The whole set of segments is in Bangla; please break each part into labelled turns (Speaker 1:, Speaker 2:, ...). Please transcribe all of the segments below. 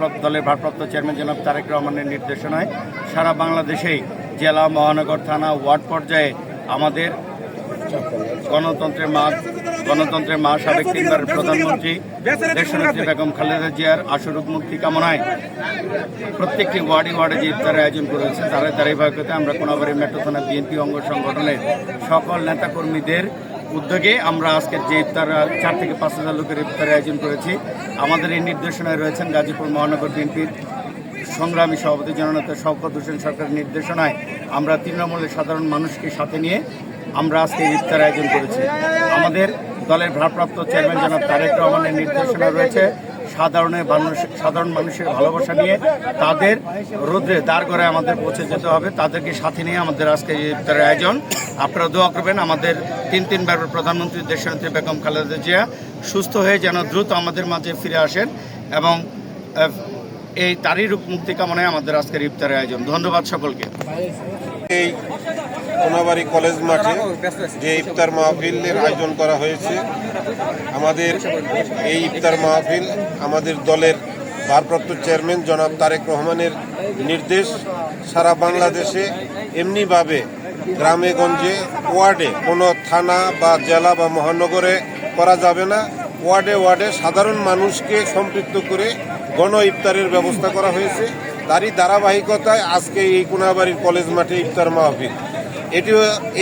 Speaker 1: দলের ভারপ্রাপ্ত চেয়ারম্যান জনাব তারেক রহমানের নির্দেশনায় সারা বাংলাদেশেই জেলা, মহানগর, থানা, ওয়ার্ড পর্যায়ে আমাদের গণতন্ত্রের মা গণতন্ত্রের মা সাবেক তিনবারের প্রধানমন্ত্রী দেশনেত্রী বেগম খালেদা জিয়ার আশুরূপ মুক্তি কামনায় প্রত্যেকটি ওয়ার্ডে ওয়ার্ডে যে ইফতারের আয়োজন করেছে তার ধারাবাহিকতায় আমরা কোনাবাড়ি মেট্রো থানা বিএনপি অঙ্গ সংগঠনের সকল নেতাকর্মীদের উদ্যোগে আমরা আজকের যে ইফতার চার থেকে পাঁচ হাজার লোকের ইফতারের আয়োজন করেছি, আমাদের এই নির্দেশনায় রয়েছেন গাজীপুর মহানগর বিএনপির সংগ্রামী সভাপতি জননেতা শওকত হোসেন সরকারের নির্দেশনায় আমরা তৃণমূলের সাধারণ মানুষকে সাথে নিয়ে আমরা আজকে ইফতার আয়োজন করেছি। আমাদের দলের ভারপ্রাপ্ত চেয়ারম্যান জনাব তারেক রহমানের নির্দেশনা রয়েছে সাধারণের মানুষ সাধারণ মানুষের ভালোবাসা নিয়ে তাদের রোদ্রে দাঁড় করে আমাদের পৌঁছে যেতে হবে। তাদেরকে সাথে নিয়ে আমাদের আজকে ইফতারের আয়োজন। আপনারা দোয়া করবেন, আমাদের তিন তিনবার প্রধানমন্ত্রী দেশনেত্রী বেগম খালেদা জিয়া সুস্থ হয়ে যেন দ্রুত আমাদের মাঝে ফিরে আসেন এবং এই তারই রূপ মুক্তি কামনায় আমাদের আজকের ইফতারের আয়োজন। ধন্যবাদ সকলকে।
Speaker 2: এই কোনাবাড়ি কলেজ মাঠে যে ইফতার মাহফিলের আয়োজন করা হয়েছে আমাদের এই ইফতার মাহফিল আমাদের দলের ভারপ্রাপ্ত চেয়ারম্যান জনাব তারেক রহমানের নির্দেশ সারা বাংলাদেশে এমনিভাবে গ্রামে গঞ্জে ওয়ার্ডে কোনো থানা বা জেলা বা মহানগরে করা যাবে না। ওয়ার্ডে ওয়ার্ডে সাধারণ মানুষকে সম্পৃক্ত করে গণ ইফতারের ব্যবস্থা করা হয়েছে। তারই ধারাবাহিকতায় আজকে এই কোনাবাড়ির কলেজ মাঠে ইফতার মাহফিল। এটি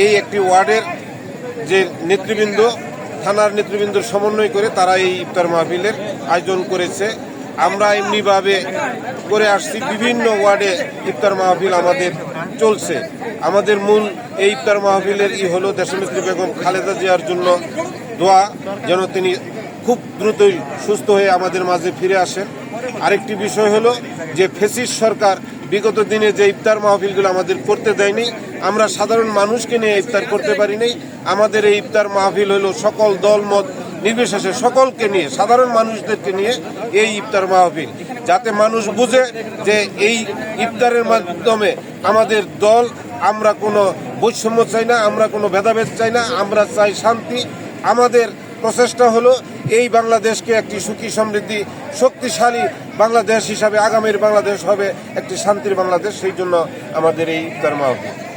Speaker 2: এই একটি ওয়ার্ডের যে নেতৃবৃন্দ, থানার নেতৃবৃন্দর সমন্বয় করে তারা এই ইফতার মাহফিলের আয়োজন করেছে। আমরা এমনিভাবে করে আসছি, বিভিন্ন ওয়ার্ডে ইফতার মাহফিল আমাদের চলছে। আমাদের মূল এই ইফতার মাহফিলের ই হলো দেশনেত্রী বেগম খালেদা জিয়ার জন্য দোয়া, যেন তিনি খুব দ্রুতই সুস্থ হয়ে আমাদের মাঝে ফিরে আসেন। আরেকটি বিষয় হলো যে ফেসিস সরকার বিগত দিনে যে ইফতার মাহফিলগুলো আমাদের করতে দেয়নি, আমরা সাধারণ মানুষকে নিয়ে ইফতার করতে পারিনি। আমাদের এই ইফতার মাহফিল হলো সকল দল, মত, নির্বিশেষে সকলকে নিয়ে, সাধারণ মানুষদেরকে নিয়ে এই ইফতার মাহফিল। যাতে মানুষ বুঝে যে এই ইফতারের মাধ্যমে আমাদের দল, আমরা কোনো বৈষম্য চাই না, আমরা কোনো ভেদাভেদ চাই না, আমরা চাই শান্তি। আমাদের প্রচেষ্টা হলো এই বাংলাদেশকে একটি সুখী সমৃদ্ধি, শক্তিশালী বাংলাদেশ হিসাবে আগামীর বাংলাদেশ হবে একটি শান্তির বাংলাদেশ, সেই জন্য আমাদের এই মাহফিল